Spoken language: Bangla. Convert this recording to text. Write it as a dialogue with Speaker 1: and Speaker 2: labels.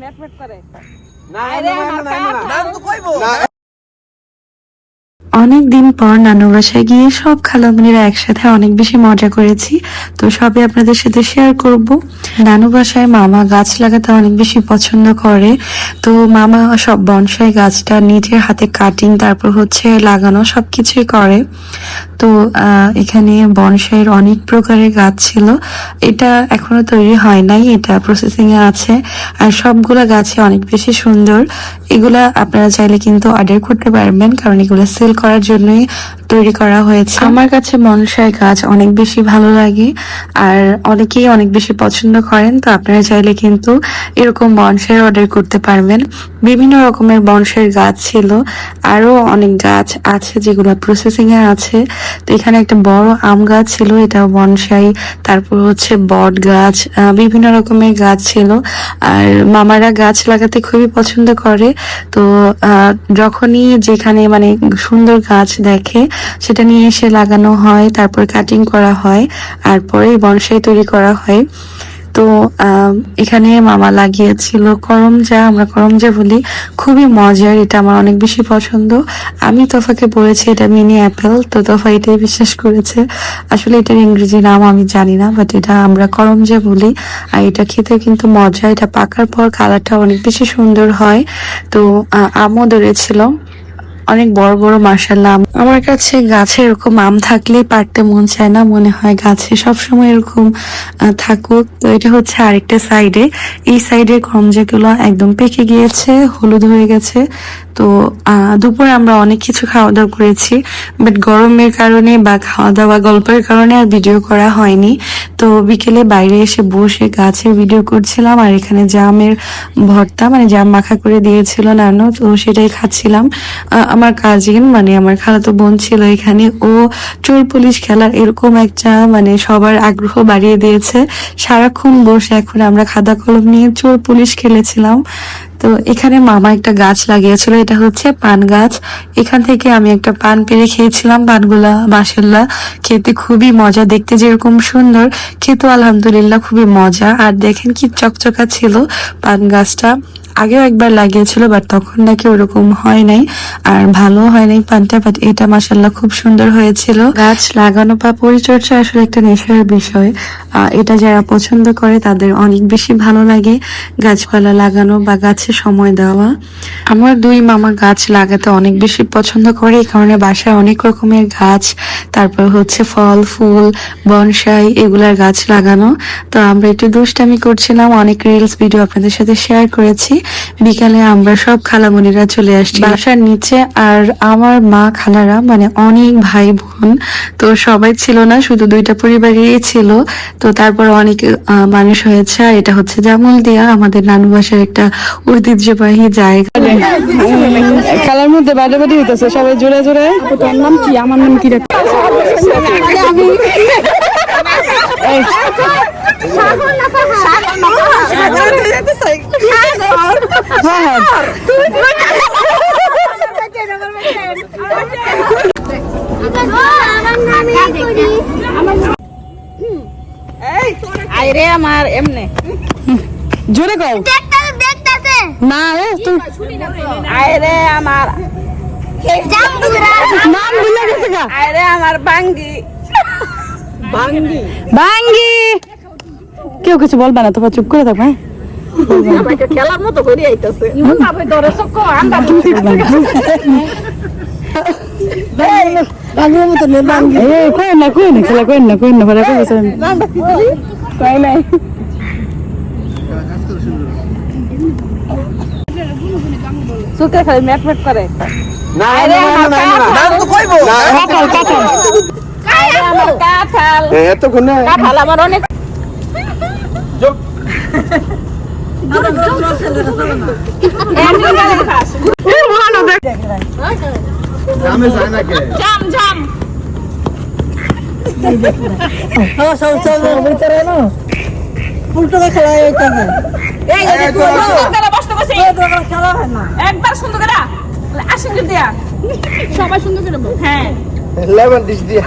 Speaker 1: মেটমেট করে
Speaker 2: না না,
Speaker 1: আমার
Speaker 2: না, না, না, না,
Speaker 1: কাকা।
Speaker 2: না, তো কইবো।
Speaker 3: অনেক দিন পর নানু বাসায় গিয়ে সব খালামুনিরা একসাথে অনেক বেশি মজা করেছি তো সবই আপনাদের সাথে শেয়ার করব নানু বাসায় মামা গাছ লাগাতে অনেক বেশি পছন্দ করে তো মামা সব বনসাই গাছটা নিজের হাতে কাটিং তারপর হচ্ছে লাগানো সবকিছুই করে তো এখানে বনসাইয়ের অনেক প্রকারের গাছ ছিল। এটা এখনও তৈরি হয় নাই, এটা প্রসেসিং এ আছে। আর সবগুলা গাছই অনেক বেশি সুন্দর। এগুলা আপনারা চাইলে কিন্তু অর্ডার করতে পারবেন, কারণ এগুলো সেল করার জন্যই তৈরি করা হয়েছে। আমার কাছে বনসাই গাছ অনেক বেশি ভালো লাগে, আর অনেকেই অনেক বেশি পছন্দ করেন, তো আপনারা চাইলে কিন্তু এরকম বনসাই অর্ডার করতে পারবেন। বিভিন্ন রকমের বনসাইয়ের গাছ ছিল। আরও অনেক গাছ আছে যেগুলো প্রসেসিং এ আছে। তো এখানে একটা বড় আম গাছ ছিল এটা বনসাই। তারপর হচ্ছে বট গাছ বিভিন্ন রকমের গাছ ছিল। আর মামারা গাছ লাগাতে খুবই পছন্দ করে। তো যখনই যেখানে মানে সুন্দর গাছ দেখে, সেটা নিয়ে এসে লাগানো হয়, তারপর কাটিং করা হয়, আর পরে বনসাই তৈরি করা হয়। তো এখানে মামা লাগিয়েছিল করমজা আমরা করমজা বলি। খুবই মজার, এটা আমার অনেক বেশি পছন্দ। আমি তোফাকে বলেছি, এটা মিনি অ্যাপেল, তো তোফা এটাই বিশ্বাস করেছে। আসলে এটার ইংরেজি নাম আমি জানি না বাট এটা আমরা করমজা বলি। আর এটা খেতে কিন্তু মজা, এটা পাকার পর কালারটা অনেক বেশি সুন্দর হয়। তো আমও ধরেছিল অনেক বড় বড় মার্শাল্লাহ আম। আমার কাছে গাছে এরকম আম থাকলেই পারতে মন চায় না, মনে হয় গাছে সবসময় এরকম থাকুক। তো এটা হচ্ছে আরেকটা সাইডে। এই সাইডে করমজাগুলো একদম পেকে গিয়েছে, হলুদ হয়ে গেছে। তো দুপুরে আমরা অনেক কিছু খাওয়া দাওয়া করেছি, বাট গরমের কারণে বা খাওয়া দাওয়া গল্পের কারণে আর ভিডিও করা হয়নি। তো বিকেলে বাইরে এসে বসে গাছের ভিডিও করছিলাম, আর এখানে জামের ভর্তা মানে জাম মাখা করে দিয়েছিল নানু, তো সেটাই খাচ্ছিলাম। আমার কাজিন মানে আমার খালাতো বোন ছিল এখানে, ও চোর পুলিশ খেলার এরকম একটা মানে সবার আগ্রহ বাড়িয়ে দিয়েছে। সারাক্ষণ বসে এখন আমরা খাতা কলম নিয়ে চোর পুলিশ খেলেছিলাম। তো এখানে মামা একটা গাছ লাগিয়েছিল, এটা হচ্ছে পান গাছ। এখান থেকে আমি একটা পান পেরে খেয়েছিলাম, পানগুলা মাসাল্লাহ খেতে খুবই মজা, দেখতে যেরকম সুন্দর খেতো আলহামদুলিল্লাহ খুবই মজা। আর দেখেন কি চকচকা ছিল পান গাছটা। আগেও একবার লাগিয়েছিল বাট তখন নাকি ওরকম হয় নাই, আর ভালো হয় নাই পানটা বাট এটা মাসাল্লাহ খুব সুন্দর হয়েছিল। গাছ লাগানো বা পরিচর্যা আসলে একটা নেশার বিষয়। এটা যারা পছন্দ করে তাদের অনেক বেশি ভালো লাগে গাছপালা লাগানো বা গাছে সময় দেওয়া। আমার দুই মামা গাছ লাগাতে অনেক বেশি পছন্দ করে, এই কারণে বাসায় অনেক রকমের গাছ, তারপর হচ্ছে ফল, ফুল, বনসাই, এগুলার গাছ লাগানো। তো আমরা একটু দুষ্টামি করছিলাম, অনেক রিলস ভিডিও আপনাদের সাথে শেয়ার করেছি। বিকালে আমরা সব খালামণিরা চলে আসছি বাসার নিচে আর আমার মা খালারা মানে অনেক ভাই বোন তো সবাই ছিল না শুধু দুইটা পরিবারেরই ছিল। তো তারপর অনেক আহ, মানুষ হয়েছে আর এটা হচ্ছে জামুল দিয়া আমাদের নানু বাসার একটা ঐতিহ্যবাহী জায়গা।
Speaker 1: খেলার মধ্যে বাজি হইতেছে সবাই জোরে জোরে। তোর নাম কি? আমার নাম কি রে আমি হ্যাঁ হ্যাঁ আইরে আমার এমনে। জোরে কও। না রে তুই আইরে আমার নাম ভুলে গেছে গা। আইরে আমার বাঙ্গি। বাঙ্গি? বাঙ্গি। কেউ কিছু বলবে না তোমার চুপ করে থাকো হ্যাঁ?
Speaker 4: খেলার মতো করে আইতাছে।
Speaker 1: এই কই না কই না খেলা কই না কই না পরে কই বসেন কই নাই সুকে খালি ম্যাট ম্যাট করে
Speaker 2: না, না, না, না, তো কইবো। না,
Speaker 1: কাঁঠাল কাঁঠাল
Speaker 4: আরে আমার কাঁঠাল
Speaker 2: এ, এতক্ষণে
Speaker 4: কাঁঠাল আমার অনেক
Speaker 2: যোগ। গ্রামে যায় না কে?
Speaker 4: জাম। জাম এই যে
Speaker 2: এই,
Speaker 4: তুই
Speaker 2: তো,
Speaker 4: সুন্দর করে বসতে বসে। একবার সুন্দর করে আসেন যদি সবাই সুন্দর করে হ্যাঁ।
Speaker 2: লেমন ডিশ দিয়া।